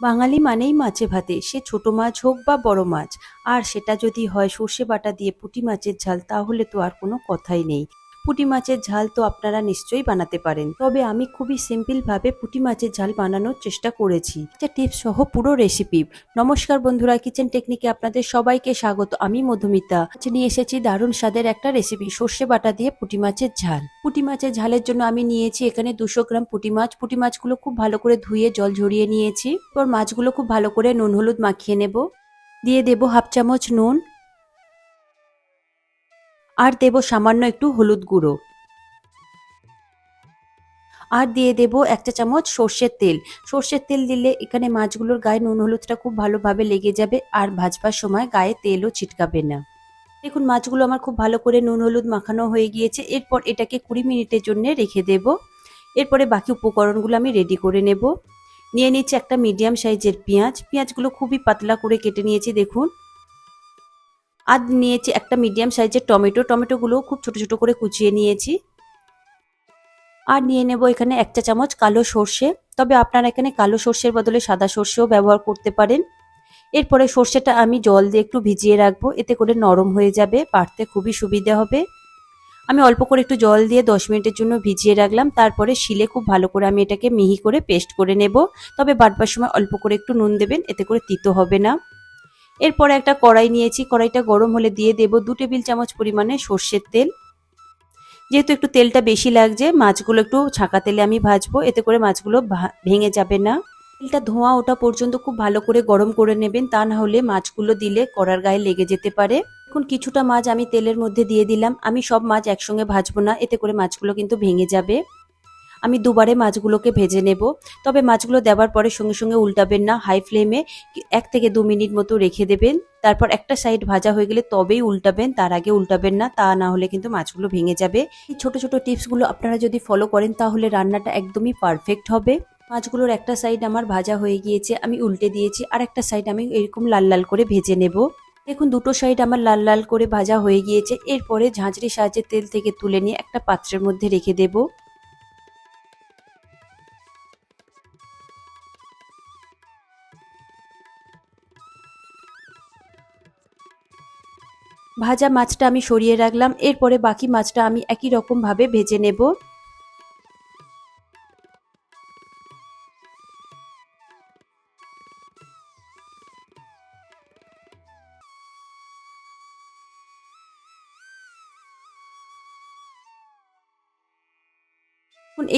বাঙালি মানেই মাছে ভাতে, সে ছোট মাছ হোক বা বড় মাছ। আর সেটা যদি হয় সর্ষে বাটা দিয়ে পুঁটি মাছের ঝাল, তাহলে তো আর কোনো কথাই নেই। পুঁটি মাছের ঝাল তো আপনারা নিশ্চয়ই বানাতে পারেন। তবে আমি খুবই সিম্পল ভাবে পুঁটি মাছের ঝাল বানানোর চেষ্টা করেছি। একটা টিপস সহ পুরো রেসিপি নমস্কার বন্ধুরা কিচেন টেকনিকে আপনাদের সবাইকে স্বাগত। আমি মধুমিতা। নিয়ে এসেছি দারুণ স্বাদের একটা রেসিপি সর্ষে বাটা দিয়ে পুঁটি মাছের ঝাল। পুঁটি মাছের ঝালের জন্য আমি নিয়েছি এখানে দুশো গ্রাম পুঁটি মাছ। পুঁটি মাছগুলো খুব ভালো করে ধুয়ে জল ঝরিয়ে নিয়েছি। এরপর মাছগুলো খুব ভালো করে নুন হলুদ মাখিয়ে নেব। দিয়ে দেব হাফ চামচ নুন। আর দেব সামান্য একটু হলুদ গুঁড়ো। আর দিয়ে দেব একটা চামচ সর্ষের তেল। সর্ষের তেল দিলে এখানে মাছগুলোর গায়ে নুন হলুদটা খুব ভালোভাবে লেগে যাবে আর ভাজবার সময় গায়ে তেলও ছিটকাবে না। দেখুন, মাছগুলো আমার খুব ভালো করে নুন হলুদ মাখানো হয়ে গিয়েছে। এরপর এটাকে কুড়ি মিনিটের জন্য রেখে দেব। এরপরে বাকি উপকরণগুলো আমি রেডি করে নেব। নিয়ে নিচ্ছি একটা মিডিয়াম সাইজের পেঁয়াজ। পেঁয়াজগুলো খুবই পাতলা করে কেটে নিয়েছি, দেখুন। আর নিয়েছি একটা মিডিয়াম সাইজের টমেটো। টমেটোগুলো খুব ছোট ছোট করে কুচিয়ে নিয়েছি। আর নিয়ে নেব এখানে এক চা চামচ কালো সর্ষে। তবে আপনারা এখানে কালো সর্ষের বদলে সাদা সর্ষেও ব্যবহার করতে পারেন। এরপরে সর্ষেটা আমি জল দিয়ে একটু ভিজিয়ে রাখব। এতে করে নরম হয়ে যাবে পাড়তে খুবই সুবিধা হবে। আমি অল্প করে একটু জল দিয়ে দশ মিনিটের জন্য ভিজিয়ে রাখলাম। তারপরে শিলে খুব ভালো করে আমি এটাকে মিহি করে পেস্ট করে নেব। তবে বাটবার সময় অল্প করে একটু নুন দেবেন, এতে করে তিতো হবে না। এরপরে একটা কড়াই নিয়েছি, কড়াইটা গরম হলে দিয়ে দেব দু টেবিল চামচ পরিমাণে সর্ষের তেল। যেহেতু একটু তেলটা বেশি লাগছে, মাছগুলো একটু ছাঁকা তেলে আমি ভাজবো, এতে করে মাছগুলো ভেঙে যাবে না। তেলটা ধোঁয়া ওটা পর্যন্ত খুব ভালো করে গরম করে নেবেন, তা না হলে মাছগুলো দিলে কড়ার গায়ে লেগে যেতে পারে। এখন কিছুটা মাছ আমি তেলের মধ্যে দিয়ে দিলাম, আমি সব মাছ একসঙ্গে ভাজবো না, এতে করে মাছগুলো কিন্তু ভেঙে যাবে। আমি দুবারে মাছগুলোকে ভেজে নেব। তবে মাছগুলো দেওয়ার পরে সঙ্গে সঙ্গে উল্টাবেন না, হাই ফ্লেমে এক থেকে দু মিনিট মতো রেখে দেবেন। তারপর একটা সাইড ভাজা হয়ে গেলে তবেই উল্টাবেন, তার আগে উল্টাবেন না, তা না হলে কিন্তু মাছগুলো ভেঙে যাবে। এই ছোট ছোট টিপসগুলো আপনারা যদি ফলো করেন তাহলে রান্নাটা একদমই পারফেক্ট হবে। মাছগুলোর একটা সাইড আমার ভাজা হয়ে গিয়েছে, আমি উল্টে দিয়েছি, আর একটা সাইড আমি এরকম লাল লাল করে ভেজে নেব। দেখুন, দুটো সাইড আমার লাল লাল করে ভাজা হয়ে গিয়েছে। এরপরে ঝাঁঝরি সাহায্যে তেল থেকে তুলে নিয়ে একটা পাত্রের মধ্যে রেখে দেবো। ভাজা মাছটা আমি সরিয়ে রাখলাম, এরপরে বাকি মাছটা আমি একই রকমভাবে ভেজে নেব।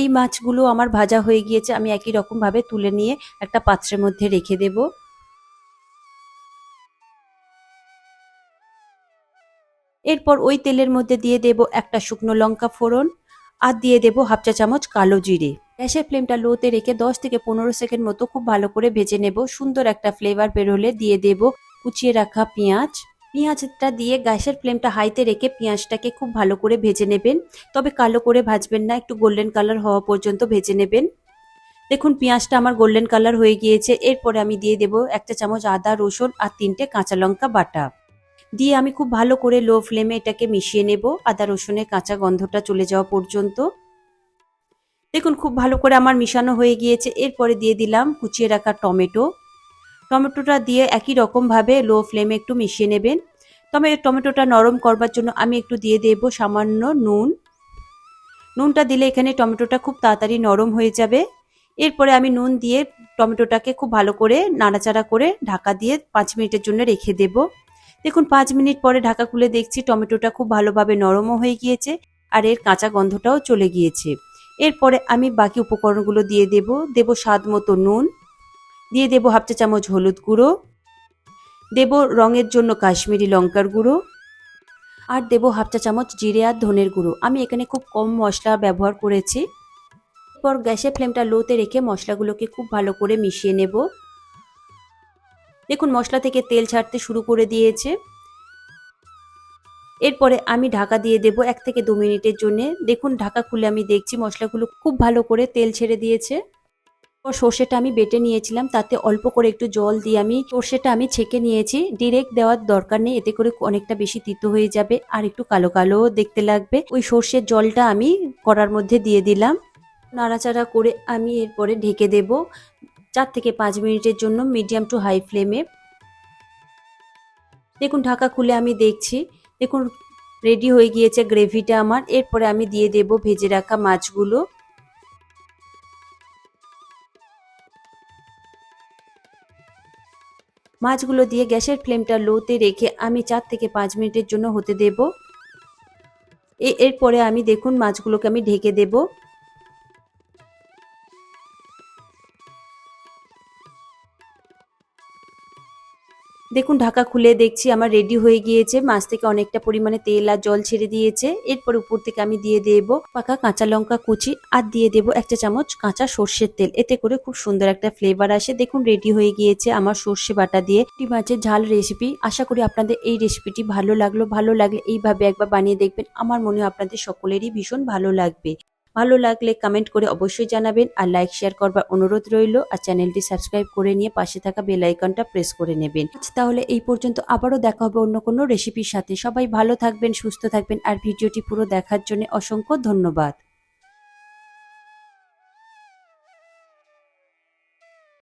এই মাছগুলো আমার ভাজা হয়ে গিয়েছে, আমি একই রকমভাবে তুলে নিয়ে একটা পাত্রের মধ্যে রেখে দেবো। এরপর ওই তেলের মধ্যে দিয়ে দেব একটা শুকনো লঙ্কা ফোড়ন আর দিয়ে দেব হাফ চা চামচ কালো জিরে। গ্যাসের ফ্লেমটা লোতে রেখে দশ থেকে পনেরো সেকেন্ড মতো খুব ভালো করে ভেজে নেব। সুন্দর একটা ফ্লেভার বেরোলে দিয়ে দেব কুচিয়ে রাখা পেঁয়াজ। পেঁয়াজটা দিয়ে গ্যাসের ফ্লেমটা হাইতে রেখে পেঁয়াজটাকে খুব ভালো করে ভেজে নেবেন। তবে কালো করে ভাজবেন না, একটু গোল্ডেন কালার হওয়া পর্যন্ত ভেজে নেবেন। দেখুন, পেঁয়াজটা আমার গোল্ডেন কালার হয়ে গিয়েছে। এরপরে আমি দিয়ে দেব একটা চামচ আদা, রসুন আর তিনটে কাঁচা লঙ্কা বাটা। দিয়ে আমি খুব ভালো করে লো ফ্লেমে এটাকে মিশিয়ে নেব। আদা, রসুনের কাঁচা গন্ধটা চলে যাওয়া পর্যন্ত। দেখুন, খুব ভালো করে আমার মিশানো হয়ে গিয়েছে। এরপরে দিয়ে দিলাম কুচিয়ে রাখা টমেটো। টমেটোটা দিয়ে একই রকমভাবে লো ফ্লেমে একটু মিশিয়ে নেবেন। তবে টমেটোটা নরম করবার জন্য আমি একটু দিয়ে দেব সামান্য নুন। নুনটা দিলে এখানে টমেটোটা খুব তাড়াতাড়ি নরম হয়ে যাবে। এরপরে আমি নুন দিয়ে টমেটোটাকে খুব ভালো করে নাড়াচাড়া করে ঢাকা দিয়ে পাঁচ মিনিটের জন্য রেখে দেবো। দেখুন, পাঁচ মিনিট পরে ঢাকা খুলে দেখছি টমেটোটা খুব ভালোভাবে নরমও হয়ে গিয়েছে আর এর কাঁচা গন্ধটাও চলে গিয়েছে। এরপরে আমি বাকি উপকরণগুলো দিয়ে দেব। দেব স্বাদ মতো নুন। দিয়ে দেব হাফ চা চামচ হলুদ গুঁড়ো। দেব রঙের জন্য কাশ্মীরি লঙ্কার গুঁড়ো। আর দেব হাফ চা চামচ জিরে আর ধনের গুঁড়ো। আমি এখানে খুব কম মশলা ব্যবহার করেছি। এরপর গ্যাসের ফ্লেমটা লোতে রেখে মশলাগুলোকে খুব ভালো করে মিশিয়ে নেব। দেখুন, মশলা থেকে তেল ছাড়তে শুরু করে দিয়েছে। এরপরে আমি ঢাকা দিয়ে দেব এক থেকে দু মিনিটের জন্য। দেখুন, ঢাকা খুলে আমি দেখছি মশলাগুলো খুব ভালো করে তেল ছেড়ে দিয়েছে। সর্ষেটা আমি বেটে নিয়েছিলাম, তাতে অল্প করে একটু জল দিয়ে আমি সর্ষেটা আমি ছেঁকে নিয়েছি। ডিরেক্ট দেওয়ার দরকার নেই, এতে করে অনেকটা বেশি তিতো হয়ে যাবে আর একটু কালো কালো দেখতে লাগবে। ওই সর্ষের জলটা আমি কড়ার মধ্যে দিয়ে দিলাম। নাড়াচাড়া করে আমি এরপরে ঢেকে দেব। চার থেকে পাঁচ মিনিটের জন্য মিডিয়াম টু হাই ফ্লেমে। দেখুন, ঢাকা খুলে আমি দেখছি। দেখুন, রেডি হয়ে গিয়েছে গ্রেভিটা আমার। এরপরে আমি দিয়ে দেব ভেজে রাখা মাছগুলো। মাছগুলো দিয়ে গ্যাসের ফ্লেমটা লোতে রেখে আমি চার থেকে পাঁচ মিনিটের জন্য হতে দেব। এরপরে আমি দেখুন মাছগুলোকে আমি ঢেকে দেব। দেখুন, ঢাকা খুলে দেখছি, আমার রেডি হয়ে গিয়েছে। মাছ থেকে অনেকটা পরিমাণে তেল আর জল ছেড়ে দিয়েছে। এরপর উপর থেকে আমি দিয়ে দেব পাকা কাঁচা লঙ্কা কুচি আর দিয়ে দেব একটা চামচ কাঁচা সর্ষের তেল। এতে করে খুব সুন্দর একটা ফ্লেভার আসে। দেখুন রেডি হয়ে গিয়েছে আমার সর্ষে বাটা দিয়ে। মাছের ঝাল রেসিপি আশা করি আপনাদের এই রেসিপিটি ভালো লাগল। ভালো লাগলে এইভাবে একবার বানিয়ে দেখবেন। আমার মনে হয় আপনাদের সকলেরই ভীষণ ভালো লাগবে। ভালো লাগলে কমেন্ট করে অবশ্যই জানাবেন আর লাইক শেয়ার করবার অনুরোধ রইল আর চ্যানেলটি সাবস্ক্রাইব করে নিয়ে পাশে থাকা বেল আইকনটা প্রেস করে নেবেন। তাহলে এই পর্যন্ত আবারও দেখা হবে অন্য কোনো রেসিপির সাথে। সবাই ভালো থাকবেন, সুস্থ থাকবেন আর ভিডিওটি পুরো দেখার জন্য অসংখ্য ধন্যবাদ।